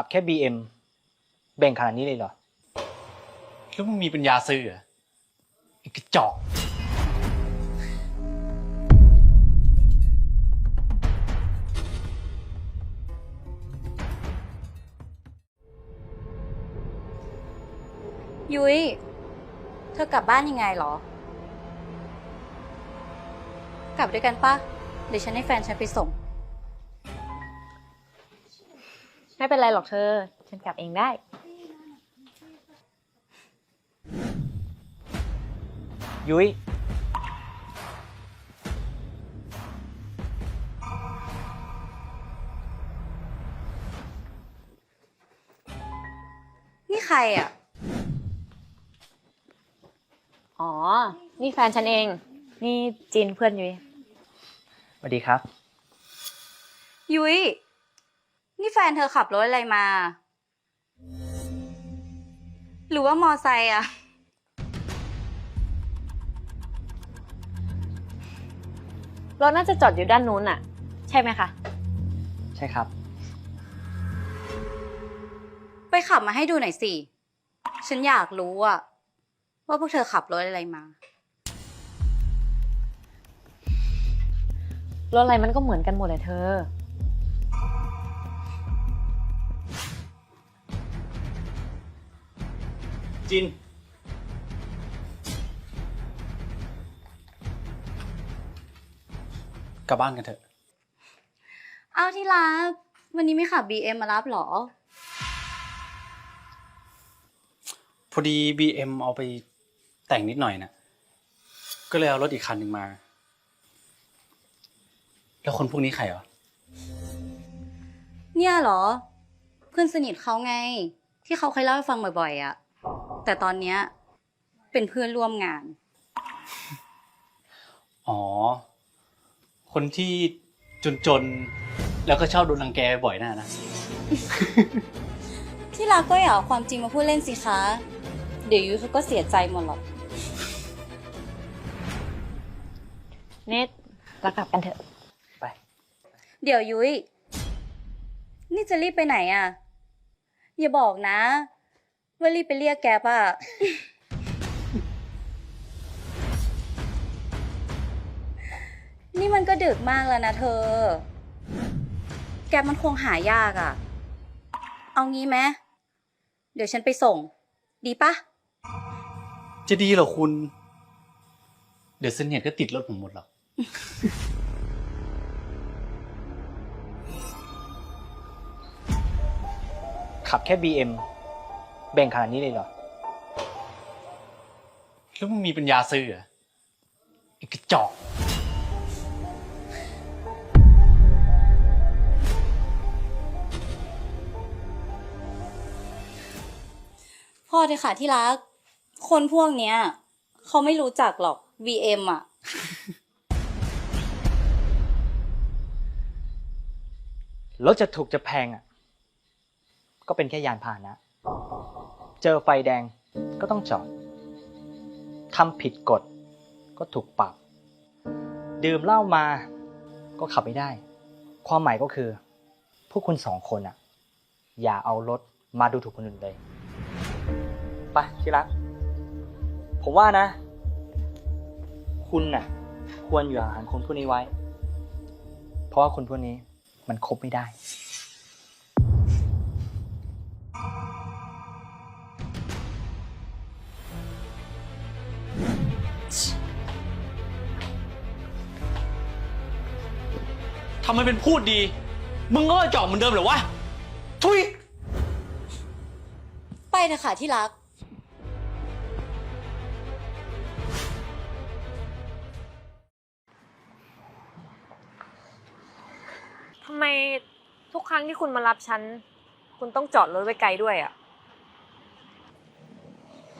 ขับแค่ BM แบ่งขนาดนี้เลยเหรอ แล้วมึงมีปัญญาซื้อเหรอไอ้กระจอกยุ้ย เธอกลับบ้านยังไงเหรอ กลับด้วยกันปะเดี๋ยวฉันให้แฟนฉันไปส่ง ไม่เป็นไรหรอกเธอ ฉันกลับเองได้ ยุ้ยนี่ใครอะ อ๋อ นี่แฟนฉันเอง นี่จินเพื่อนยุ้ยสวัสดีครับ ยุ้ย นี่แฟนเธอขับรถอะไรมา หรือว่ามอไซค์อะรถน่าจะจอดอยู่ด้านนู้นอะใช่ไหมคะ ใช่ครับ ไปขับมาให้ดูหน่อยสิ ฉันอยากรู้อะว่าพวกเธอขับรถอะไรมา รถอะไรมันก็เหมือนกันหมดเลยเธอ จิน กลับบ้านกันเถอะ อ้าวที่รัก วันนี้ไม่ขับ BM มารับเหรอ พอดี BM เอาไปแต่งนิดหน่อยนะก็เลยเอารถอีกคันหนึ่งมา แล้วคนพวกนี้ใครเหรอ เนี่ยเหรอ เพื่อนสนิทเขาไง ที่เขาเคยเล่าให้ฟังบ่อยๆอะ แต่ตอนเนี้ยเป็นเพื่อนร่วมงาน อ๋อ คนที่จนๆ แล้วก็ชอบโดนรังแกบ่อยน่ะนะ ที่รักก็อย่าเอาความจริงมาพูดเล่นสิคะ เดี๋ยวยุ้ยเขาก็เสียใจหมดหรอก เนทเรากลับกันเถอะ ไป เดี๋ยวยุ้ย นี่จะรีบไปไหนอะอย่าบอกนะ ว่ารีบไปเรียกแกป่ะ นี่มันก็ดึกมากแล้วนะเธอ แกมันคงหายากอะเอางี้ไหมเดี๋ยวฉันไปส่ง ดีปะจะดีเหรอคุณ เดี๋ยวเสนียดก็ติดรถผมหมดหรอก ขับแค่ BM แบ่งขนาดนี้เลยเหรอ แล้วมึงมีปัญญาซื้อเหรอไอ้กระจอกพ่อเถอะค่ะที่รัก คนพวกเนี้ย เขาไม่รู้จักหรอก VM อะ รถจะถูกจะแพงอะ ก็เป็นแค่ยานพาหนะ เจอไฟแดงก็ต้องจอดทำผิดกฎก็ถูกปรับ ดื่มเหล้ามาก็ขับไม่ได้ ความหมายก็คือ พวกคุณสองคนอะอย่าเอารถมาดูถูกคนอื่นเลย ไปที่รัก ผมว่านะ คุณน่ะ ควรอยู่ห่างคนพวกนี้ไว้ เพราะว่าคนพวกนี้มันคบไม่ได้ ทำไมเป็นพูดดี มึงก็จอกเหมือนเดิมเหรอวะ ทุย ไปเถอะค่ะที่รัก ทำไมทุกครั้งที่คุณมารับฉัน คุณต้องจอดรถไว้ไกลด้วยอะ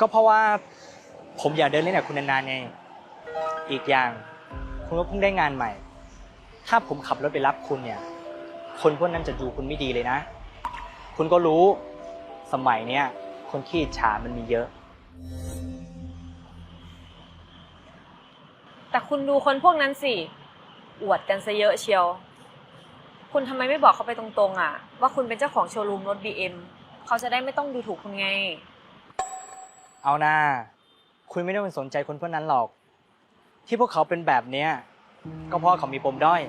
ก็เพราะว่าผมอยากเดินเล่นกับคุณนานๆไงอีกอย่าง คุณก็เพิ่งได้งานใหม่ ถ้าผมขับรถไปรับคุณเนี่ย คนพวกนั้นจะดูคุณไม่ดีเลยนะ คุณก็รู้สมัยเนี้ยคนขี้อิจฉามันมีเยอะ แต่คุณดูคนพวกนั้นสิ อวดกันซะเยอะเชียว คุณทำไมไม่บอกเขาไปตรงๆ อะ ว่าคุณเป็นเจ้าของโชว์รูมรถ BM เขาจะได้ไม่ต้องดูถูกคุณไง เอาหน้า คุณไม่ต้องไปสนใจคนพวกนั้นหรอก ที่พวกเขาเป็นแบบเนี้ย ก็เพราะเขามีปมด้อย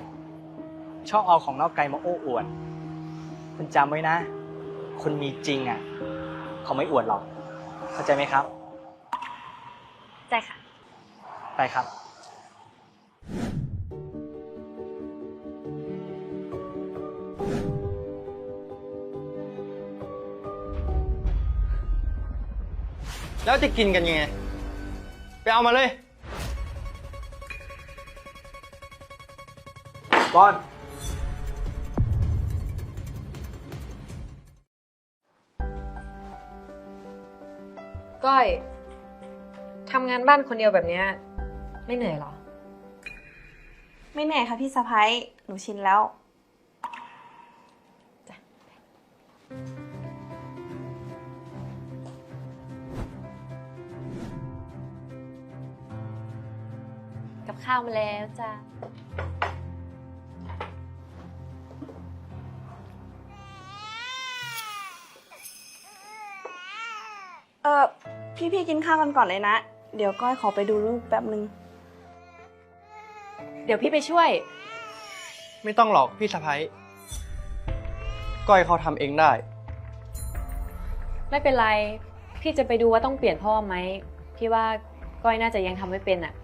ชอบเอาของนอกไกลมาโอ้อวด คุณจำไว้นะ คุณมีจริงอะ เขาไม่อวดหรอก เข้าใจไหมครับ ใจค่ะ ไปครับ แล้วจะกินกันยังไง ไปเอามาเลย ก้อนก้อยทำงานบ้านคนเดียวแบบเนี้ยไม่เหนื่อยเหรอ ไม่เหนื่อยค่ะพี่สะพ้ายหนูชินแล้วกับข้าวมาแล้วจ้า ออพี่พี่ๆกินข้าวกันก่อนเลยนะ เดี๋ยวก้อยขอไปดูลูกแป๊บนึง เดี๋ยวพี่ไปช่วย ไม่ต้องหรอกพี่สะพ้ยก้อยเขาทำเองได้ ไม่เป็นไร พี่จะไปดูว่าต้องเปลี่ยนพ่อไหม พี่ว่าก้อยน่าจะยังทำไม่เป็นอะ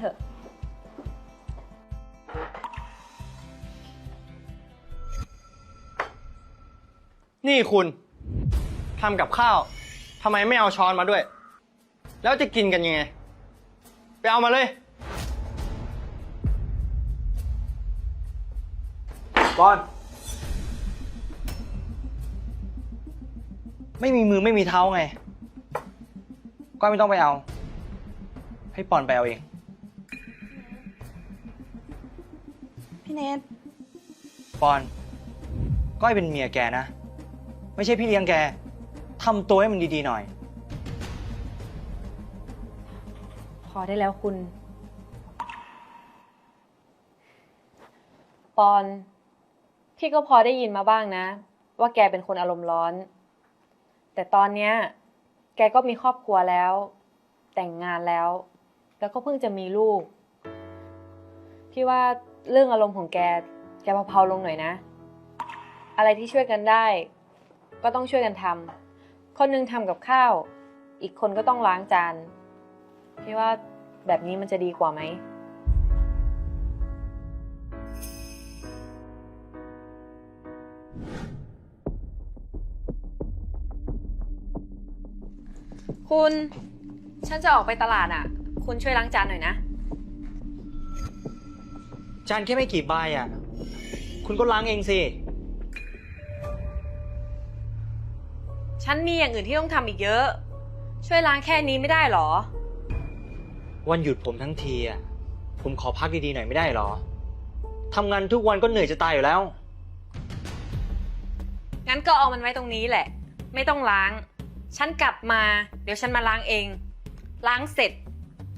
เถอะ นี่คุณทำกับข้าวทำไมไม่เอาช้อนมาด้วย แล้วจะกินกันยังไง ไปเอามาเลยก้อนไม่มีมือไม่มีเท้าไงก้อนไม่ต้องไปเอา ให้ปอนไปเอาเอง เนทปอน ก้อยเป็นเมียแกนะ ไม่ใช่พี่เลี้ยงแก ทำตัวให้มันดีๆหน่อย พอได้แล้วคุณ ปอน พี่ก็พอได้ยินมาบ้างนะ ว่าแกเป็นคนอารมณ์ร้อน แต่ตอนเนี้ย แกก็มีครอบครัวแล้ว แต่งงานแล้ว แล้วก็เพิ่งจะมีลูก พี่ว่า เรื่องอารมณ์ของแก แกเผาๆลงหน่อยนะ อะไรที่ช่วยกันได้ ก็ต้องช่วยกันทำคนหนึงทำกับข้าว อีกคนก็ต้องล้างจานพี่ว่าแบบนี้มันจะดีกว่าไหม คุณ ฉันจะออกไปตลาดอะ คุณช่วยล้างจานหน่อยนะ จานแค่ไม่กี่ใบอะ คุณก็ล้างเองสิ ฉันมีอย่างอื่นที่ต้องทำอีกเยอะ ช่วยล้างแค่นี้ไม่ได้หรอ วันหยุดผมทั้งทีอะ ผมขอพักดีๆหน่อยไม่ได้หรอ ทำงานทุกวันก็เหนื่อยจะตายอยู่แล้ว งั้นก็เอามันไว้ตรงนี้แหละ ไม่ต้องล้าง ฉันกลับมา เดี๋ยวฉันมาล้างเอง ล้างเสร็จ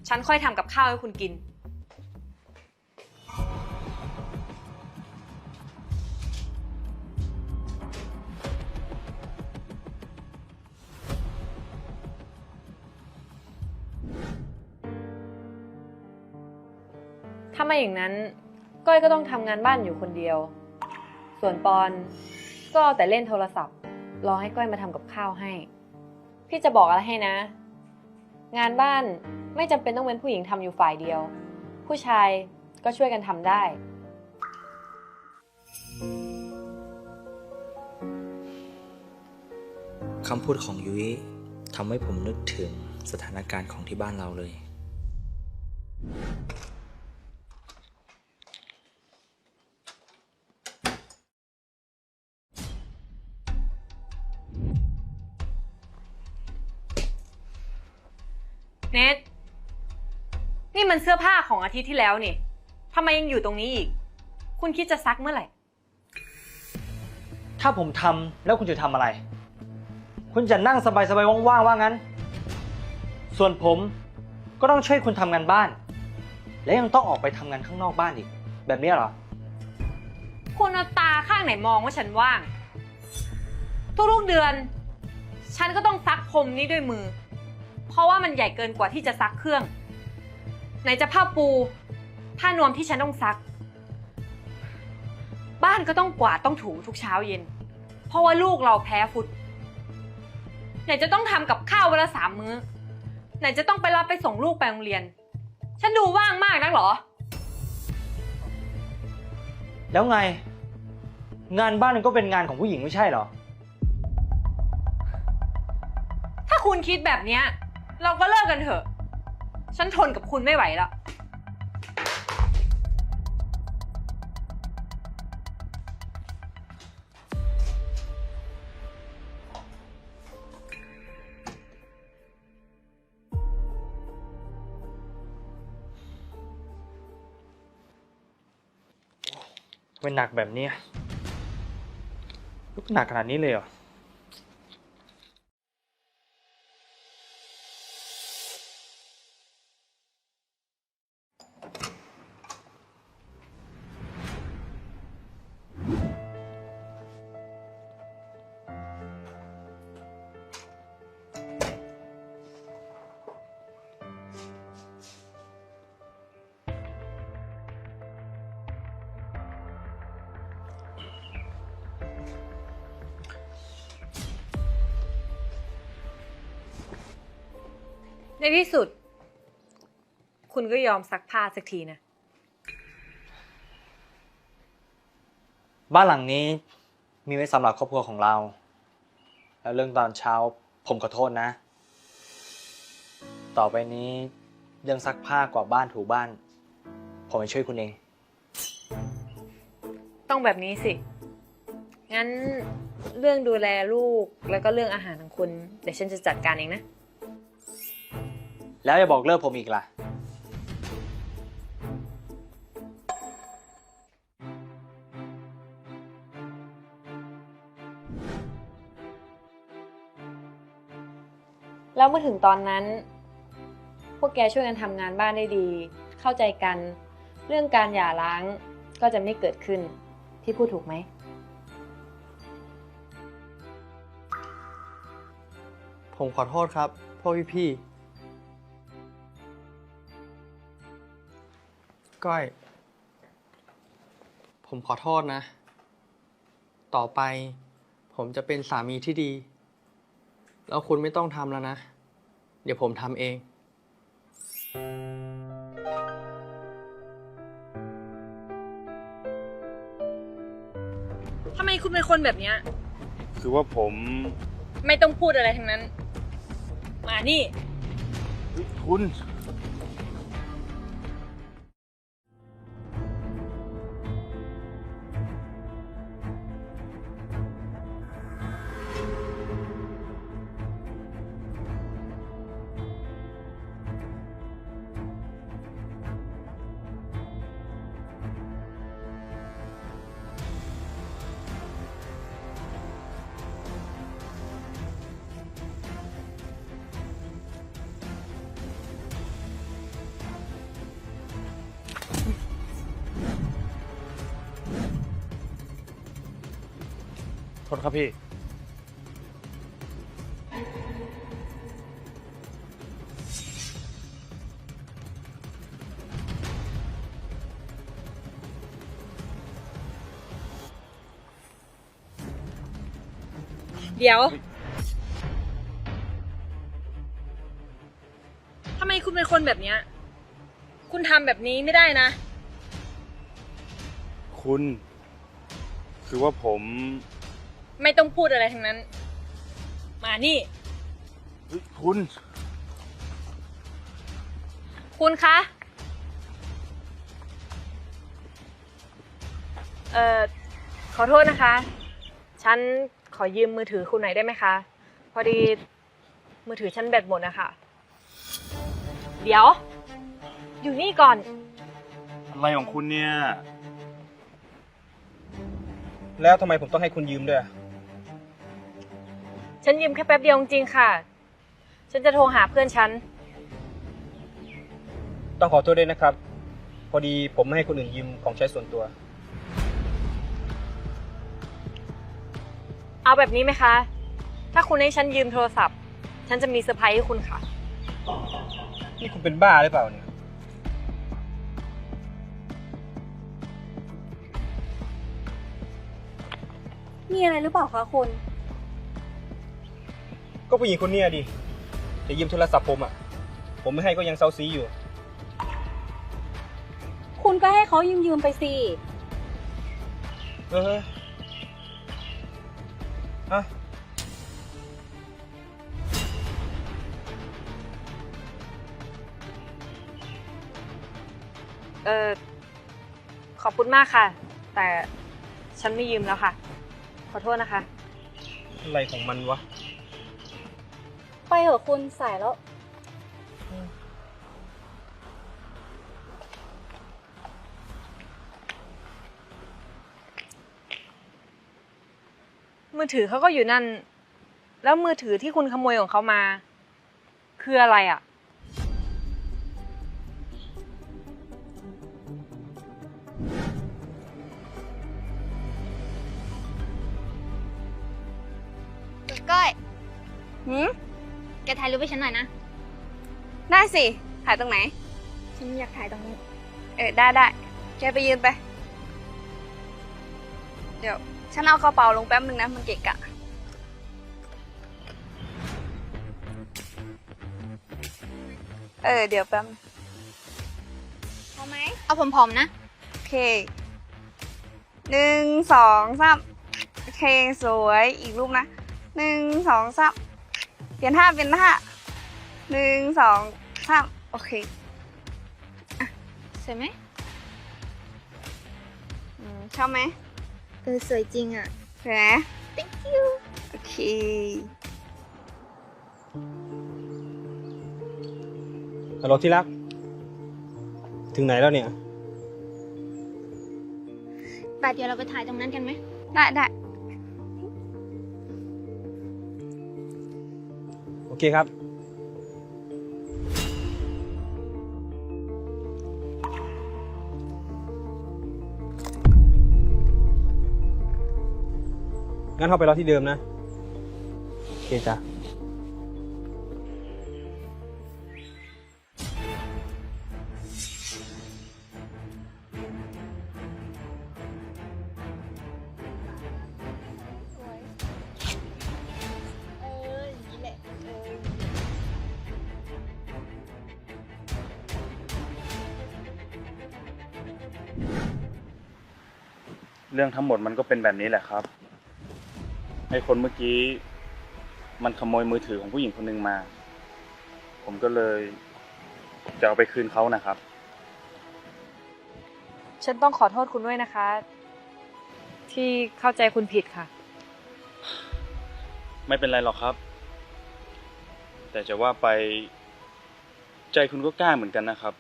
ฉันค่อยทำกับข้าวให้คุณกิน ไม่อย่างนั้น ก้อยก็ต้องทำงานบ้านอยู่คนเดียว ส่วนปอนก็เอาแต่เล่นโทรศัพท์ รอให้ก้อยมาทำกับข้าวให้ พี่จะบอกอะไรให้นะ งานบ้านไม่จำเป็นต้องเป็นผู้หญิงทำอยู่ฝ่ายเดียว ผู้ชายก็ช่วยกันทำได้ คำพูดของยุ้ยทำให้ผมนึกถึงสถานการณ์ของที่บ้านเราเลย เสื้อผ้าของอาทิตย์ที่แล้วนี่ทำไมยังอยู่ตรงนี้อีก คุณคิดจะซักเมื่อไหร่ ถ้าผมทำแล้วคุณจะทำอะไร คุณจะนั่งสบายๆว่างๆว่างั้น ส่วนผมก็ต้องช่วยคุณทำงานบ้าน และยังต้องออกไปทำงานข้างนอกบ้านอีก แบบเนี้ยเหรอ คุณเอาตาข้างไหนมองว่าฉันว่าง ทุกๆเดือน ฉันก็ต้องซักพรมนี้ด้วยมือ เพราะว่ามันใหญ่เกินกว่าที่จะซักเครื่อง ไหนจะผ้าปู ผ้านวมที่ฉันต้องซัก บ้านก็ต้องกวาดต้องถูทุกเช้าเย็น เพราะว่าลูกเราแพ้ฟุตไหนจะต้องทำกับข้าววันละสามมื้อ ไหนจะต้องไปรับไปส่งลูกไปโรงเรียน ฉันดูว่างมากนักเหรอ แล้วไง งานบ้านมันก็เป็นงานของผู้หญิงไม่ใช่เหรอ ถ้าคุณคิดแบบเนี้ย เราก็เลิกกันเถอะ ฉันทนกับคุณไม่ไหวแล้วเป็นหนักแบบนี้ลูกหนักขนาดนี้เลยเหรอ ในที่สุด คุณก็ยอมซักผ้าสักทีนะ บ้านหลังนี้มีไว้สำหรับครอบครัวของเรา แล้วเรื่องตอนเช้าผมขอโทษนะ ต่อไปนี้เรื่องซักผ้ากวาดบ้านถูบ้าน ผมจะช่วยคุณเอง ต้องแบบนี้สิ งั้นเรื่องดูแลลูกแล้วก็เรื่องอาหารของคุณ เดี๋ยวฉันจะจัดการเองนะ แล้วอย่าบอกเลิกผมอีกล่ะ แล้วเมื่อถึงตอนนั้น พวกแกช่วยกันทำงานบ้านได้ดี เข้าใจกัน เรื่องการหย่าร้างก็จะไม่เกิดขึ้นที่พูดถูกไหม ผมขอโทษครับพ่อพี่พี่ ก้อย ผมขอโทษนะ ต่อไป ผมจะเป็นสามีที่ดี แล้วคุณไม่ต้องทำแล้วนะ เดี๋ยวผมทำเอง ทำไมคุณเป็นคนแบบเนี้ย คือว่าผมไม่ต้องพูดอะไรทั้งนั้น มานี่ คุณ ครับพี่ เดี๋ยว ทำไมคุณเป็นคนแบบเนี้ย คุณทำแบบนี้ไม่ได้นะ คุณ คือว่าผม ไม่ต้องพูดอะไรทั้งนั้น มานี่ เฮ้ยคุณ คุณคะ เอ่อ ขอโทษนะคะ ฉันขอยืมมือถือคุณหน่อยได้ไหมคะ พอดีมือถือฉันแบตหมดนะคะ เดี๋ยว อยู่นี่ก่อน อะไรของคุณเนี่ย แล้วทำไมผมต้องให้คุณยืมด้วย ฉันยืมแค่แป๊บเดียวจริงๆค่ะ ฉันจะโทรหาเพื่อนฉัน ต้องขอโทษด้วยนะครับ พอดีผมไม่ให้คนอื่นยืมของใช้ส่วนตัว เอาแบบนี้ไหมคะ ถ้าคุณให้ฉันยืมโทรศัพท์ ฉันจะมีเซอร์ไพรส์ให้คุณค่ะ นี่คุณเป็นบ้าหรือเปล่าเนี่ย มีอะไรหรือเปล่าคะคุณ ก็ผู้หญิงคนเนี้ยดิจะยืมโทรศัพท์ผมอะ ผมไม่ให้ก็ยังเซาซีอยู่ คุณก็ให้เขายืมยืมๆไปสิ เอออะเออขอบคุณมากค่ะ แต่ฉันไม่ยืมแล้วค่ะ ขอโทษนะคะ อะไรของมันวะ ไปเถอะคุณสายแล้ว มือถือเขาก็อยู่นั่น แล้วมือถือที่คุณขโมยของเขามา คืออะไรอะ ถ่ายรูปให้ฉันหน่อยนะ ได้สิ ถ่ายตรงไหน ฉันอยากถ่ายตรงนี้ เออ ได้ได้ แกไปยืนไป เดี๋ยว ฉันเอากระเป๋าลงแป๊บนึงนะ มันเกะกะ เออ เดี๋ยวแป๊บนึงพอไหม เอาผอมๆนะ โอเค หนึ่งสองสามโอเค สวย อีกรูปนะ หนึ่งสองสาม เปลี่ยนท่าเปลี่ยนท่าหนึ่งสองสามโอเคสวยไหมอืมชอบไหมเออสวยจริงอะ สวยไหม thank you โอเค ฮัลโหลที่รัก ถึงไหนแล้วเนี่ยแต่เดี๋ยวเราไปถ่ายตรงนั้นกันไหม ได้ได้ เคครับ งั้นเข้าไปรอที่เดิมนะ โอเคจ้ะ เรื่องทั้งหมดมันก็เป็นแบบนี้แหละครับไอ้คนเมื่อกี้ มันขโมยมือถือของผู้หญิงคนหนึ่งมา ผมก็เลยจะเอาไปคืนเขานะครับ ฉันต้องขอโทษคุณด้วยนะคะ ที่เข้าใจคุณผิดค่ะ ไม่เป็นไรหรอกครับ แต่จะว่าไปใจคุณก็กล้าเหมือนกันนะครับ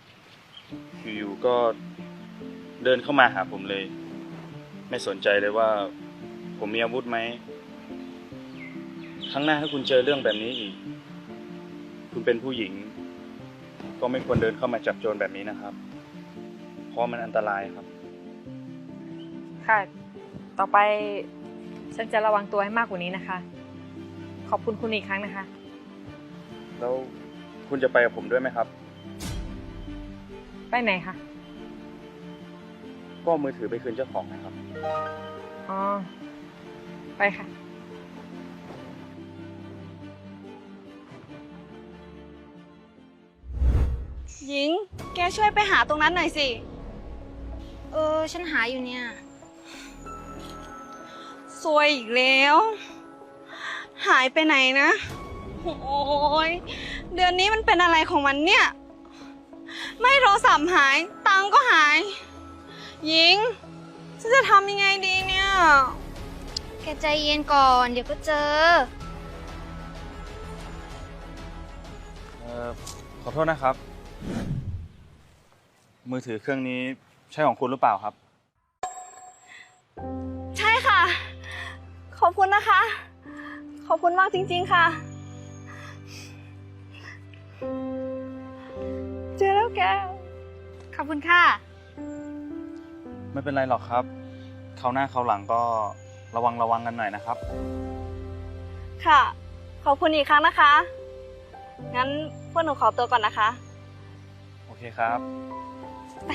อยู่ๆก็เดินเข้ามาหาผมเลย ไม่สนใจเลยว่า ผมมีอาวุธไหมครั้งหน้าถ้าคุณเจอเรื่องแบบนี้อีก คุณเป็นผู้หญิง ก็ไม่ควรเดินเข้ามาจับโจรแบบนี้นะครับ เพราะมันอันตรายครับ ค่ะ ต่อไปฉันจะระวังตัวให้มากกว่านี้นะคะ ขอบคุณคุณอีกครั้งนะคะ แล้วคุณจะไปกับผมด้วยไหมครับ ไปไหนคะ ก็เอามือถือไปคืนเจ้าของนะครับ อ๋อ ไปค่ะ หญิง แกช่วยไปหาตรงนั้นหน่อยสิ เออ ฉันหาอยู่เนี่ย ซวยอีกแล้ว หายไปไหนนะ โอ้ยเดือนนี้มันเป็นอะไรของมันเนี่ย ไม่โทรศัพท์หาย ตังค์ก็หาย หญิง ฉันจะทำยังไงดีเนี่ย แกใจเย็นก่อน เดี๋ยวก็เจอ เอ่อขอโทษนะครับ มือถือเครื่องนี้ใช่ของคุณหรือเปล่าครับ ใช่ค่ะ ขอบคุณนะคะ ขอบคุณมากจริง ๆ ค่ะ เจอแล้วแก ขอบคุณค่ะ ไม่เป็นไรหรอกครับคราวหน้าคราวหลังก็ระวังระวังกันหน่อยนะครับ ค่ะ ขอบคุณอีกครั้งนะคะ งั้นพวกหนูขอตัวก่อนนะคะ โอเคครับ ไป